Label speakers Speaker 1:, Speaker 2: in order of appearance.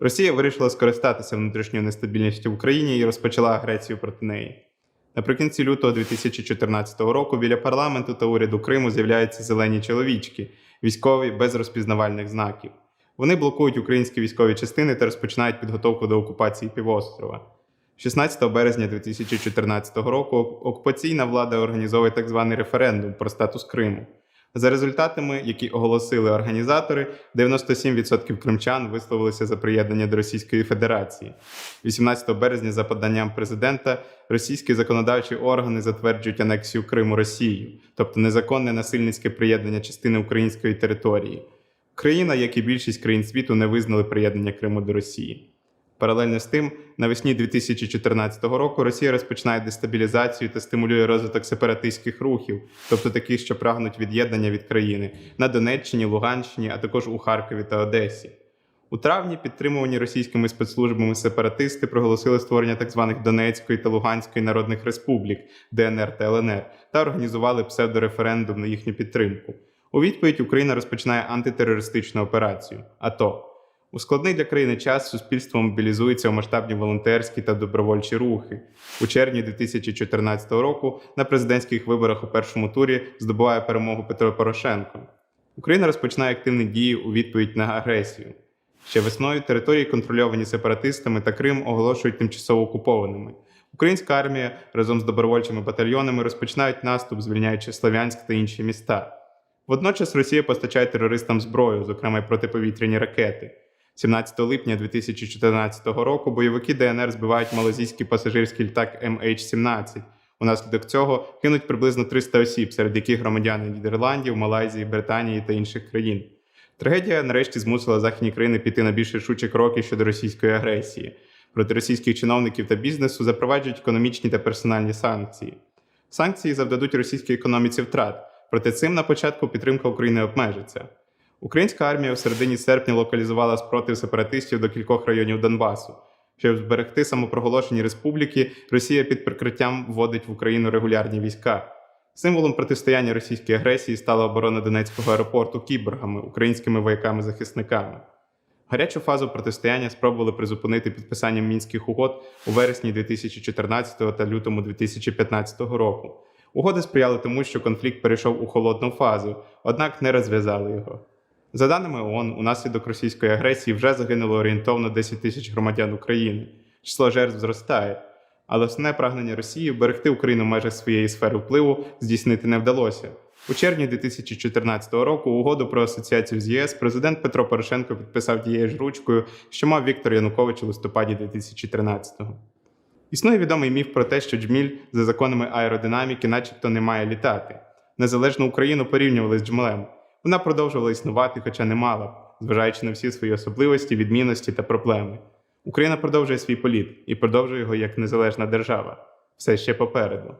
Speaker 1: Росія вирішила скористатися внутрішньою нестабільністю в Україні і розпочала агресію проти неї. Наприкінці лютого 2014 року біля парламенту та уряду Криму з'являються зелені чоловічки, військові без розпізнавальних знаків. Вони блокують українські військові частини та розпочинають підготовку до окупації півострова. 16 березня 2014 року окупаційна влада організовує так званий референдум про статус Криму. За результатами, які оголосили організатори, 97% кримчан висловилися за приєднання до Російської Федерації. 18 березня, за поданням президента, російські законодавчі органи затверджують анексію Криму Росією, тобто незаконне насильницьке приєднання частини української території. Країна, як і більшість країн світу, не визнали приєднання Криму до Росії. Паралельно з тим, навесні 2014 року Росія розпочинає дестабілізацію та стимулює розвиток сепаратистських рухів, тобто таких, що прагнуть від'єднання від країни на Донеччині, Луганщині, а також у Харкові та Одесі. У травні підтримувані російськими спецслужбами сепаратисти проголосили створення так званих Донецької та Луганської народних республік ДНР та ЛНР та організували псевдореферендум на їхню підтримку. У відповідь Україна розпочинає антитерористичну операцію АТО. У складний для країни час суспільство мобілізується у масштабні волонтерські та добровольчі рухи. У червні 2014 року на президентських виборах у першому турі здобуває перемогу Петро Порошенко. Україна розпочинає активні дії у відповідь на агресію. Ще весною території, контрольовані сепаратистами та Крим, оголошують тимчасово окупованими. Українська армія разом з добровольчими батальйонами розпочинають наступ, звільняючи Слов'янськ та інші міста. Водночас Росія постачає терористам зброю, зокрема й протиповітряні ракети. 17 липня 2014 року бойовики ДНР збивають малазійський пасажирський літак MH17. Унаслідок цього кинуть приблизно 300 осіб, серед яких громадяни Нідерландів, Малайзії, Британії та інших країн. Трагедія нарешті змусила західні країни піти на більш рішучі кроки щодо російської агресії. Проти російських чиновників та бізнесу запроваджують економічні та персональні санкції. Санкції завдадуть російській економіці втрат, проте цим на початку підтримка України обмежиться. Українська армія в середині серпня локалізувала спротив сепаратистів до кількох районів Донбасу. Щоб зберегти самопроголошені республіки, Росія під прикриттям вводить в Україну регулярні війська. Символом протистояння російській агресії стала оборона Донецького аеропорту кіборгами, українськими вояками-захисниками. Гарячу фазу протистояння спробували призупинити підписанням мінських угод у вересні 2014 та лютому 2015 року. Угоди сприяли тому, що конфлікт перейшов у холодну фазу, однак не розв'язали його. За даними ООН, унаслідок російської агресії вже загинуло орієнтовно 10 тисяч громадян України. Число жертв зростає. Але основне прагнення Росії вберегти Україну в межах своєї сфери впливу здійснити не вдалося. У червні 2014 року угоду про асоціацію з ЄС президент Петро Порошенко підписав тією ж ручкою, що мав Віктор Янукович у листопаді 2013-го. Існує відомий міф про те, що джміль за законами аеродинаміки, начебто, не має літати. Незалежну Україну порівнювали з джмелем. Вона продовжувала існувати, хоча не мала, зважаючи на всі свої особливості, відмінності та проблеми. Україна продовжує свій політ і продовжує його як незалежна держава. Все ще попереду.